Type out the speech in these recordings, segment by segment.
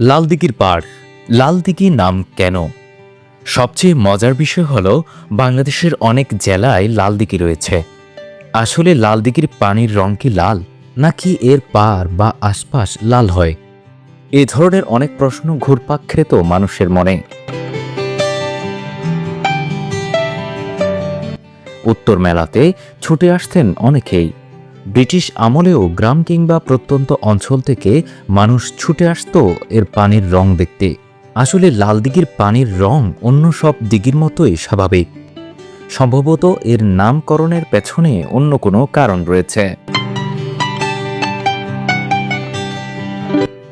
লালদিঘির পাড়। লালদিঘি নাম কেন? সবচেয়ে মজার বিষয় হলো, বাংলাদেশের অনেক জেলায় লালদিঘি রয়েছে। আসলে লালদিঘির পানির রং কি লাল, নাকি এর পার বা আশপাশ লাল হয়? এ ধরনের অনেক প্রশ্ন ঘুরপাক খেত মানুষের মনে। উত্তর মেলাতে ছুটে আসতেন অনেকেই। ব্রিটিশ আমলেও গ্রাম কিংবা প্রত্যন্ত অঞ্চল থেকে মানুষ ছুটে আসতো এর পানির রং দেখতে। আসলে লাল দিঘির পানির রং অন্য সব দিঘির মতোই স্বাভাবিক। সম্ভবত এর নামকরণের পেছনে অন্য কোনো কারণ রয়েছে।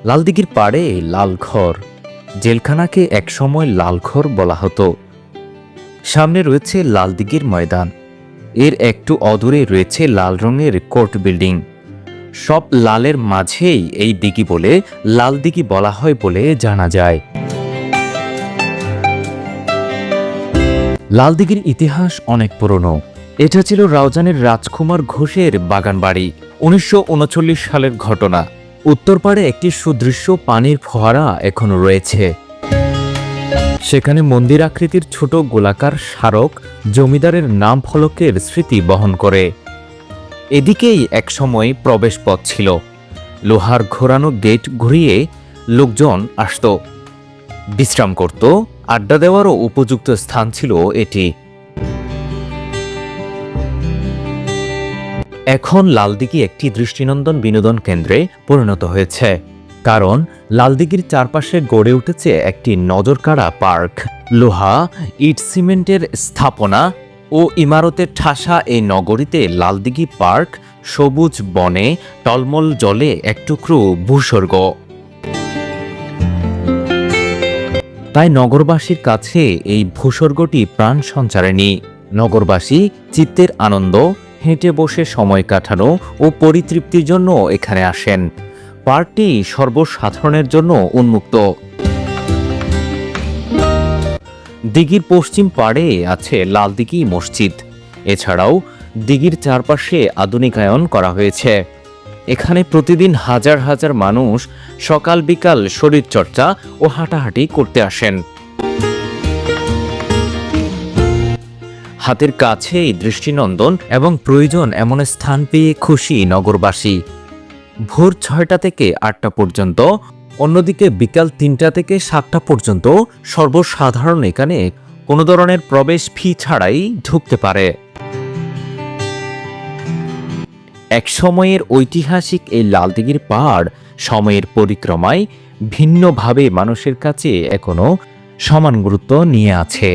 লালদিঘির পাড়ে লালঘর জেলখানাকে একসময় লালঘর বলা হতো। সামনে রয়েছে লালদিঘির ময়দান। এর একটু অদূরে রয়েছে লাল রঙের কোর্ট বিল্ডিং। সব লালের মাঝেই এই দিঘি বলে লাল দিঘি বলা হয় বলে জানা যায়। লাল দিঘির ইতিহাস অনেক পুরনো। এটা ছিল রাউজানের রাজকুমার ঘোষের বাগানবাড়ি, উনিশশো উনচল্লিশ সালের ঘটনা। উত্তর পাড়ে একটি সুদৃশ্য পানির ফোয়ারা এখনও রয়েছে। সেখানে মন্দির আকৃতির ছোট গোলাকার স্মারক জমিদারের নাম ফলকের স্মৃতি বহন করে। এদিকেই একসময় প্রবেশ পথ ছিল। লোহার ঘোরানো গেট ঘুরিয়ে লোকজন আসত। বিশ্রাম করত, আড্ডা দেওয়ারও উপযুক্ত স্থান ছিল এটি। এখন লালদিঘি একটি দৃষ্টিনন্দন বিনোদন কেন্দ্রে পরিণত হয়েছে। কারণ লালদিঘির চারপাশে গড়ে উঠেছে একটি নজরকাড়া পার্ক। লোহা, ইট সিমেন্টের স্থাপনা ও ইমারতের ঠাসা এই নগরীতে লালদিঘি পার্ক সবুজ বনে টলমল জলে এক টুকরো ভূস্বর্গ। তাই নগরবাসীর কাছে এই ভূস্বর্গটি প্রাণ সঞ্চারেনি। নগরবাসী চিত্তের আনন্দ, হেঁটে বসে সময় কাটানো ও পরিতৃপ্তির জন্য এখানে আসেন। পার্কটি সর্বসাধারণের জন্য উন্মুক্ত। দিঘির পশ্চিম পাড়ে আছে লালদিঘি মসজিদ। এছাড়াও দিঘির চারপাশে আধুনিকায়ন করা হয়েছে। এখানে প্রতিদিন হাজার হাজার মানুষ সকাল বিকাল শরীরচর্চা ও হাঁটাহাঁটি করতে আসেন। হাতের কাছেই দৃষ্টিনন্দন এবং প্রয়োজন এমন স্থান পেয়ে খুশি নগরবাসী। ভোর ছয়টা থেকে আটটা পর্যন্ত, অন্যদিকে বিকাল তিনটা থেকে সাতটা পর্যন্ত সর্বসাধারণ এখানে কোনো ধরনের প্রবেশ ফি ছাড়াই ঢুকতে পারে। এক সময়ের ঐতিহাসিক এই লালদিঘির পাহাড় সময়ের পরিক্রমায় ভিন্নভাবে মানুষের কাছে এখনও সমান গুরুত্ব নিয়ে আছে।